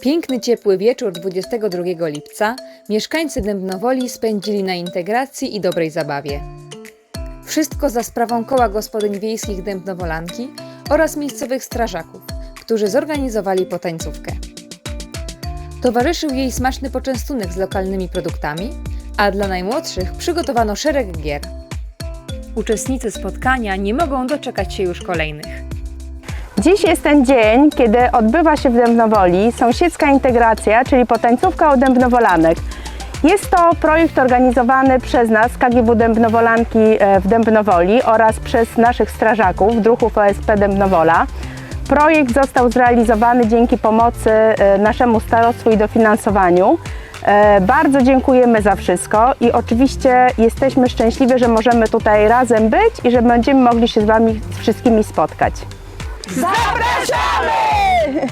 Piękny, ciepły wieczór 22 lipca mieszkańcy Dębnowoli spędzili na integracji i dobrej zabawie. Wszystko za sprawą koła gospodyń wiejskich Dębnowolanki oraz miejscowych strażaków, którzy zorganizowali potańcówkę. Towarzyszył jej smaczny poczęstunek z lokalnymi produktami, a dla najmłodszych przygotowano szereg gier. Uczestnicy spotkania nie mogą doczekać się już kolejnych. Dziś jest ten dzień, kiedy odbywa się w Dębnowoli sąsiedzka integracja, czyli potańcówka u Dębnowolanek. Jest to projekt organizowany przez nas, KGW Dębnowolanki e, w Dębnowoli oraz przez naszych strażaków, druhów OSP Dębnowola. Projekt został zrealizowany dzięki pomocy e, naszemu starostwu i dofinansowaniu. E, Bardzo dziękujemy za wszystko i oczywiście jesteśmy szczęśliwi, że możemy tutaj razem być i że będziemy mogli się z Wami wszystkimi spotkać. Zapraszamy!